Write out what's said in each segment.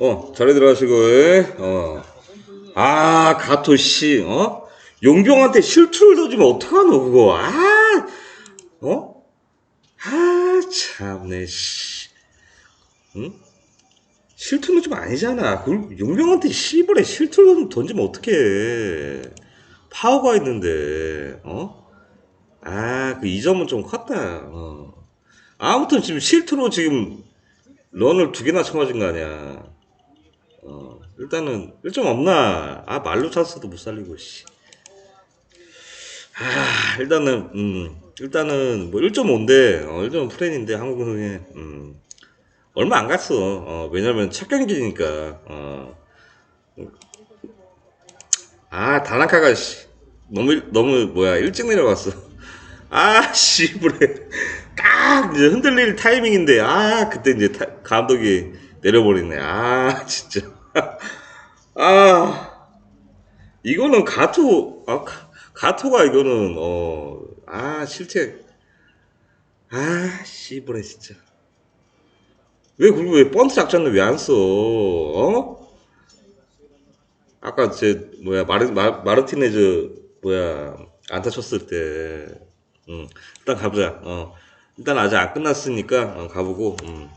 어, 자리 들어가시고, 어. 아, 가토 씨, 어? 용병한테 실투를 던지면 어떡하노, 그거. 아, 어? 아, 참네, 씨. 응? 실투는 좀 아니잖아. 그 용병한테 씨발에 실투를 던지면 어떡해. 파워가 있는데, 어? 아, 그 이 점은 좀 컸다, 어. 아무튼 지금 실투로 지금 런을 두 개나 쳐맞은 거 아니야. 어, 일단은 1점 없나? 아, 말로 찼어도 못 살리고, 씨. 아, 일단은, 음, 일단은 뭐 1.5인데, 어, 1.5 프렌인데, 한국은행에, 음, 얼마 안 갔어. 어, 왜냐면 첫 경기니까, 어. 아, 다나카가, 씨. 너무, 일- 너무, 뭐야, 일찍 내려갔어. 아, 씨, 그래. 딱, 이제 흔들릴 타이밍인데, 아, 그때 이제 타- 감독이 내려버리네. 아, 진짜. 아, 이거는 가토, 아, 가- 가토가 이거는, 어, 아, 실책. 아, 씨부레, 진짜. 왜, 그리고 왜 번트 작전을 왜 안 써? 어? 아까 제, 뭐야, 마르, 마, 마르티네즈, 뭐야, 안타 쳤을 때, 음, 일단 가보자. 어, 일단 아직 안 끝났으니까, 어, 가보고, 음.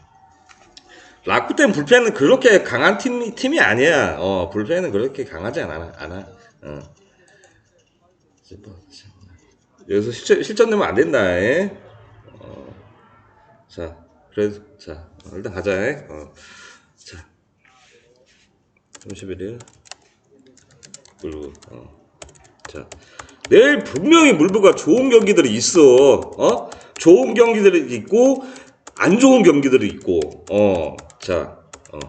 라쿠텐 불펜은 그렇게 강한 팀, 팀이 아니야. 어, 불펜은 그렇게 강하지 않아. 않아. 어. 여기서 실전, 실전 내면 안 된다. 에? 어. 자, 그래서, 자, 어, 일단 가자. 에? 어. 자. 31일. 물부, 어. 자. 내일 분명히 물부가 좋은 경기들이 있어. 어? 좋은 경기들이 있고, 안 좋은 경기들이 있고, 어. 자, 어.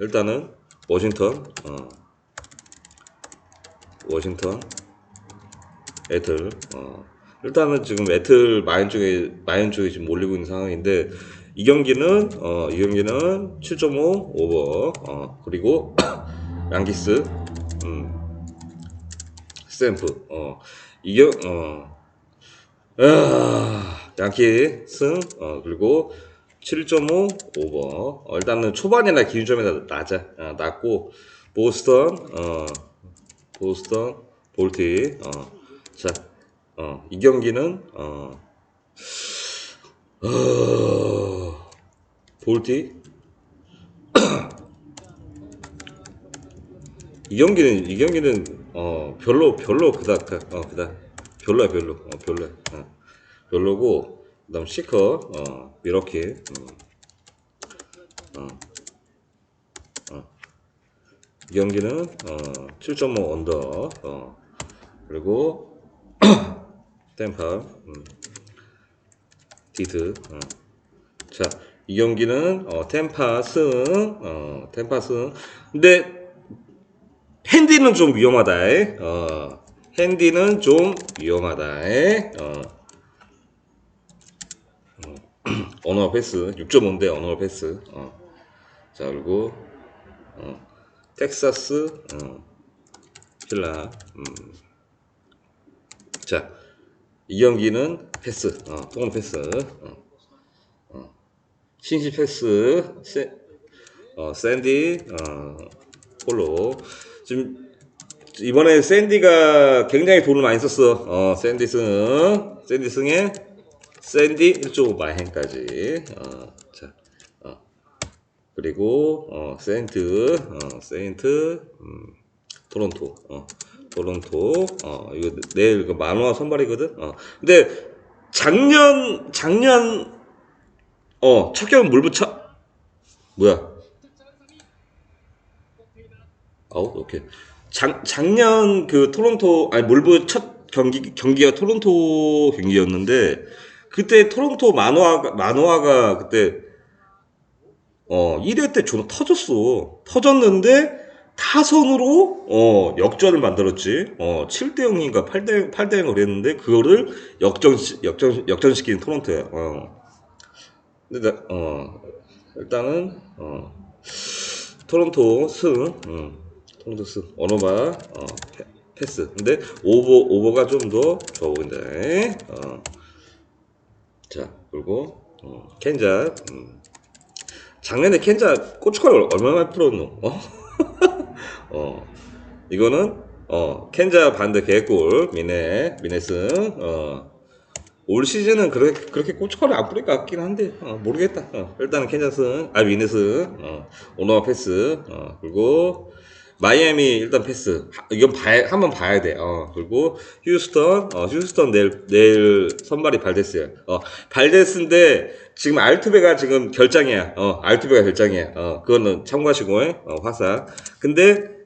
일단은, 워싱턴, 어. 워싱턴, 애틀, 어. 일단은 지금 애틀 마인 쪽에, 마인 쪽에 지금 몰리고 있는 상황인데, 이 경기는, 어, 이 경기는 7.5 오버, 어, 그리고, 양기스, 음, 스탬프, 어, 이경, 어, 아, 양키 승, 어, 그리고 7.5 오버. 어, 일단은 초반이나 기준점이 낮아, 어, 낮고, 보스턴, 어, 보스턴, 볼티, 어, 자, 어, 이 경기는, 어, 어, 볼티, 이 경기는 이 경기는 어 별로 별로 그다 그- 어 그다. 별로야 별로. 어 별로야. 어, 별로고 그다음 시커 어 이렇게 음, 어, 어. 이 경기는 어 7.5 언더 어. 그리고 템파 음, 디트 어. 자, 이 경기는 어, 템파 승, 어, 템파 승. 근데 핸디는 좀 위험하다. 에? 어, 핸디는 좀 위험하다. 에? 어. 어, 언어 패스 6.5인데 언어 패스. 어. 자 그리고 어, 텍사스 어, 필라. 음. 자, 이 경기는 패스. 어, 통은 패스. 어. 신시 패스, 세, 어, 샌디, 어, 폴로. 지금, 이번에 샌디가 굉장히 돈을 많이 썼어. 어, 샌디 승, 샌디 승에, 샌디 1.5 마행까지. 어, 자, 어. 그리고, 어, 세인트, 어, 세인트, 음, 토론토, 어, 토론토, 어, 이거 내일 그 만화 선발이거든? 어. 근데, 작년, 작년, 어, 첫 경은 물 붙여. 뭐야? 아웃, 오케이. 작, 작년 그 토론토, 아니, 몰브 첫 경기, 경기가 토론토 경기였는데, 그때 토론토 만화가, 만화가 그때, 어, 1회 때좀 터졌어. 터졌는데, 타선으로, 어, 역전을 만들었지. 어, 7대 0인가 8대, 8대 0을 했는데, 그거를 역전, 역전, 역전시킨 토론토야. 어. 근데 나, 어 일단은 어 토론토 승, 음, 승 언어바 어 패, 패스. 근데 오버 오버가 좀 더 좋아 보인다. 어. 자 그리고 어, 켄자. 음. 작년에 켄자 고춧가루 얼마나 풀었노? 어? 어. 이거는 어 켄자 반대 개꿀 미네 미네슨 어올 시즌은 그렇게 그렇게 고춧가루 안 뿌릴 것 같긴 한데 어, 모르겠다. 어, 일단은 켄자슨 아 미네슨 어 오너와 패스 어 그리고 마이애미 일단 패스 하- 이건 봐야 한번 봐야 돼. 어 그리고 휴스턴 어 휴스턴 내일 내일 선발이 발데스야. 어 발데스인데 지금 알투베가 지금 결장이야. 어 알투베가 결장이야. 어 그거는 참고하시고 어 화사. 근데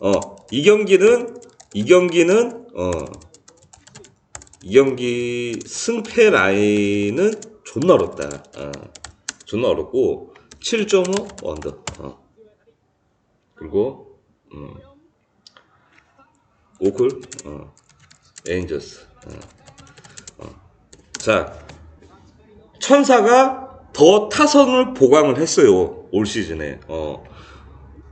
어, 이 경기는, 이 경기는, 어, 이 경기 승패 라인은 존나 어렵다. 어, 존나 어렵고, 7.5 언더. 어. 그리고, 음, 오클, 어, 에인저스. 어. 어. 자, 천사가 더 타선을 보강을 했어요. 올 시즌에. 어.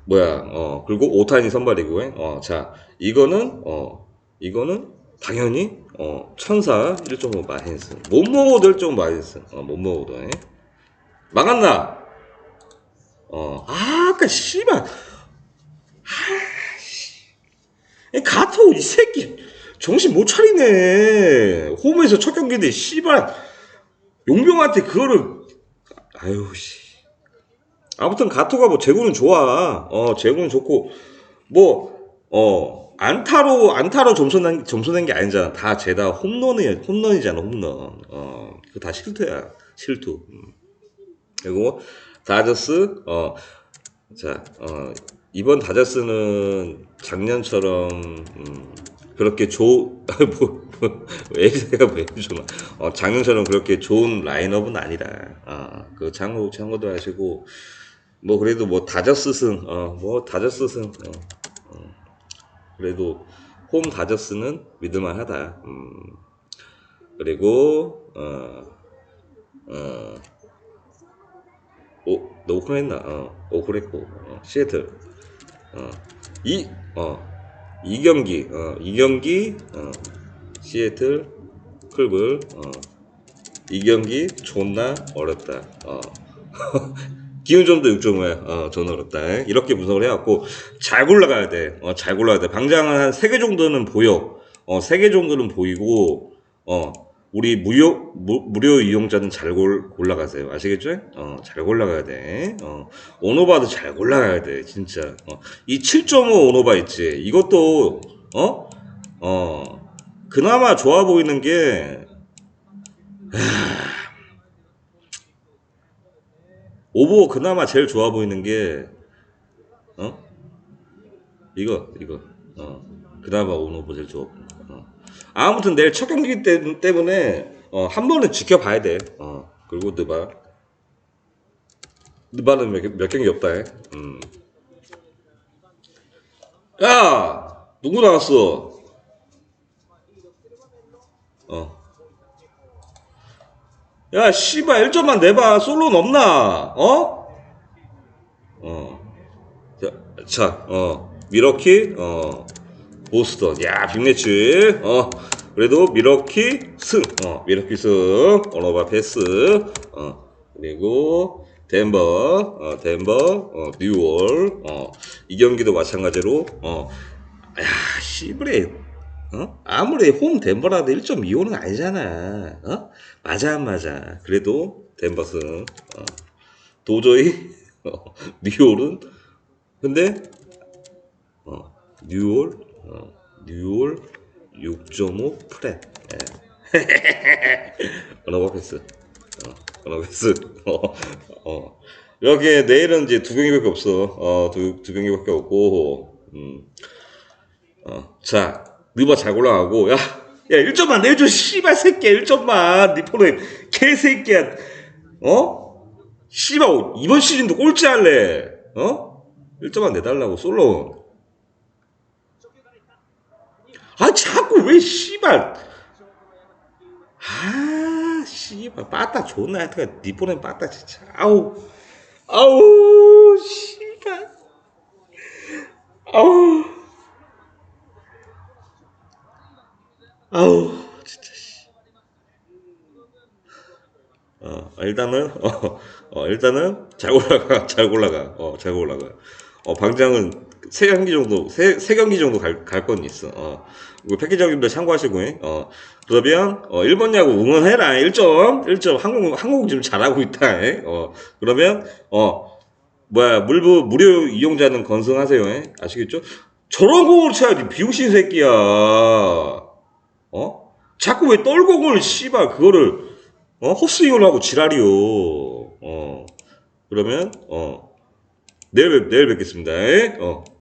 뭐야, 어, 그리고 오타니 선발이고, 어, 자, 이거는, 어, 이거는 당연히, 어, 천사 1.5 마힌스. 못 먹어도 1.5 마힌스. 어, 못 먹어도, 에? 막았나? 어, 아, 아까, 씨발. 아, 씨. 이 가토, 이 새끼. 정신 못 차리네. 홈에서 첫 경기인데, 씨발. 용병한테 그거를, 아유, 씨. 아무튼 가토가 뭐 제구는 좋아. 어, 제구는 좋고 뭐 어, 안타로 안타로 점수 낸 점수 낸 게 아니잖아. 다 죄다 홈런이 홈런이잖아, 홈런. 어, 그거 다 실투야. 실투. 음. 그리고 다저스 어. 자, 어, 이번 다저스는 작년처럼 음, 그렇게 조, 뭐, 뭐, 주나? 어, 작년처럼 그렇게 좋은 라인업은 아니다. 아, 그 장호 장호도 하시고 뭐 그래도 뭐 다저스 승, 어, 뭐 다저스 승, 어, 어. 그래도 홈 다저스는 믿을만하다. 음. 그리고 어, 어, 오, 너 오픈했나? 어, 오픈했고, 어, 시애틀, 어, 이, 어, 이 경기, 어, 이 경기, 어, 시애틀, 클블, 어, 이 경기 존나 어렵다. 어. 기운점도 6.5야. 어, 존나 어렵다. 이렇게 분석을 해갖고, 잘 골라가야 돼. 어, 잘 골라야 돼. 방장은 한 3개 정도는 보여. 어, 3개 정도는 보이고, 어, 우리 무료, 무, 무료 이용자는 잘 골, 골라가세요. 아시겠죠? 어, 잘 골라가야 돼. 어, 오노바도 잘 골라가야 돼. 진짜. 어, 이 7.5 오노바 있지. 이것도, 어? 어, 그나마 좋아 보이는 게, 오보 그나마 제일 좋아 보이는 게, 어? 이거, 이거, 어. 그나마 오노보 제일 좋아 보이는. 아무튼 내일 첫 경기 때, 때문에, 어, 한 번은 지켜봐야 돼. 어. 그리고 느바. 느바는 몇, 몇 경기 없다, 해. 음. 야! 누구 나왔어? 어. 야, 씨발, 1점만 내봐. 솔로는 없나? 어? 어. 자, 자, 어. 미러키, 어. 보스턴. 야, 빅매치. 어. 그래도 미러키 승. 어. 미러키 승. 언어바 패스. 어. 그리고 덴버. 어. 덴버. 어. 뉴월. 어. 이 경기도 마찬가지로. 어. 야, 씨브레. 어? 아무리 홈 덴버라도 1.25는 아니잖아. 어? 맞아 안 맞아. 그래도 덴버슨 어. 도저히 어, 뉴올은 근데 어, 뉴올 어, 뉴올 6.5 프레. 예. 언어버 패스. 어, 언어버 패스. 어, 어. 여기 내일은 이제 두 경기밖에 없어. 어, 두, 두 경기밖에 없고. 음. 어, 자, 느바 잘 골라가고, 야, 야, 1점만 내줘, 씨발 새끼야, 1점만. 니 폰에 개새끼야. 어? 씨발, 이번 시즌도 꼴찌 할래. 어? 1점만 내달라고, 솔로. 아, 자꾸 왜, 씨발. 아, 씨발, 빠따 존나 하여튼, 니 폰에 빠따 진짜. 아우, 아우, 씨발. 아우. 아우 진짜 씨. 어, 일단은 어, 어, 일단은 잘 올라가, 잘 올라가, 어, 잘 올라가. 어, 방장은 세 경기 정도, 세, 세 경기 정도 갈, 갈 건 있어. 어, 이거 패키지 적님들 참고하시고, 어, 그러면, 어, 1번 야구 응원해라. 1점, 1점. 한국, 한국 지금 잘하고 있다. 어, 그러면, 어, 뭐야, 물부, 무료 이용자는 건승하세요. 에? 아시겠죠? 저런 공을 쳐야지, 비용신 새끼야. 어? 자꾸 왜 떨공을, 씨발, 그거를, 어? 헛스윙을 하고 지랄이요. 어. 그러면, 어. 내일, 뵙- 내일 뵙겠습니다. 에? 어.